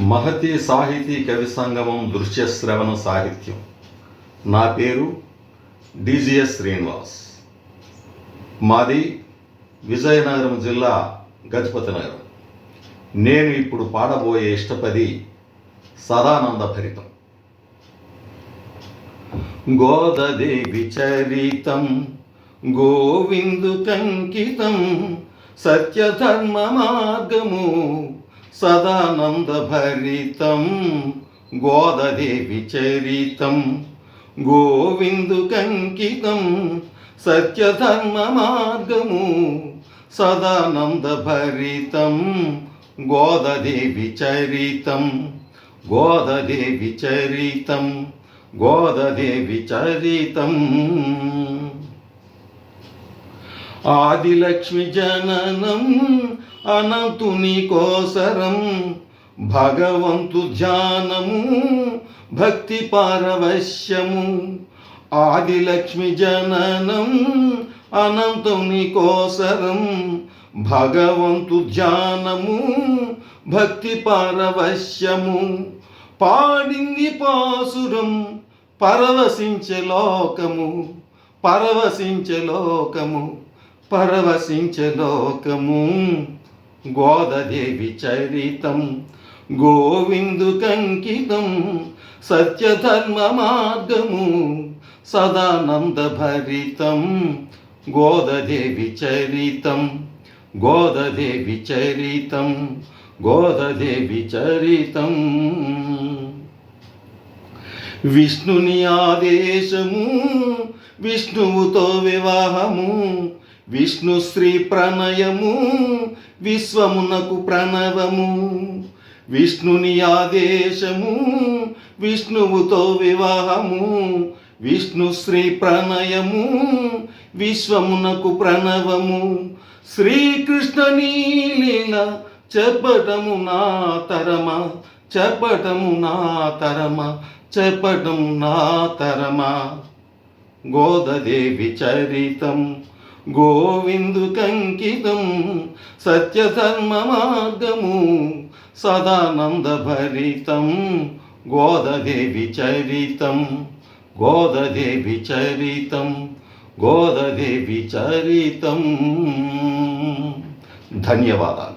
మహతి సాహితీ కవి సంగమం దృశ్య శ్రవణ సాహిత్యం. నా పేరు డిజిఎస్ శ్రీనివాస్. మాది విజయనగరం జిల్లా గజపతి నగరం నేను ఇప్పుడు పాడబోయే ఇష్టపది సదానంద భరితం. గోదదేవి చరితం గోవిందు కంకితం సత్యధర్మ మార్గము సదానందభరితం గోదదేవి చరితం గోవిందు కంకితం సత్యధర్మ మార్గము సదానందభరితం గోదదేవి చరితం గోదదేవి చరితం గోదదేవి చరితం ఆదిలక్ష్మి జననం అనంతుని కోసరం భగవంతు ధ్యానము భక్తి పారవశ్యము. ఆదిలక్ష్మి జననం అనంతుని కోసరం భగవంతు ధ్యానము భక్తి పారవశ్యము. పాడింది పాసురం పరవశించే లోకము పరవశించే లోకము. పరవశించలోకము గోదదేవి చరితం గోవిందు కంకితం సత్యధర్మ మార్గము సదానందభరితం గోదదేవి చరితం గోదదేవి చరితం గోదదేవి చరితం. విష్ణుని ఆదేశము విష్ణువుతో వివాహము విష్ణు శ్రీ ప్రణయము విశ్వమునకు ప్రణవము. విష్ణుని ఆదేశము విష్ణువుతో వివాహము. విష్ణు శ్రీ ప్రణయము విశ్వమునకు ప్రణవము. శ్రీకృష్ణ నీలీల చెప్పటము నా తరమా చెప్పటము నా తరమా చెప్పటము నా తరమా. గోదదేవి చరితం గోవిందు కంకితం సత్యధర్మ మార్గము సదానంద భరితం గోదదేవి చరితం గోదదేవి చరితం గోదదేవి చరితం. ధన్యవాదాలు.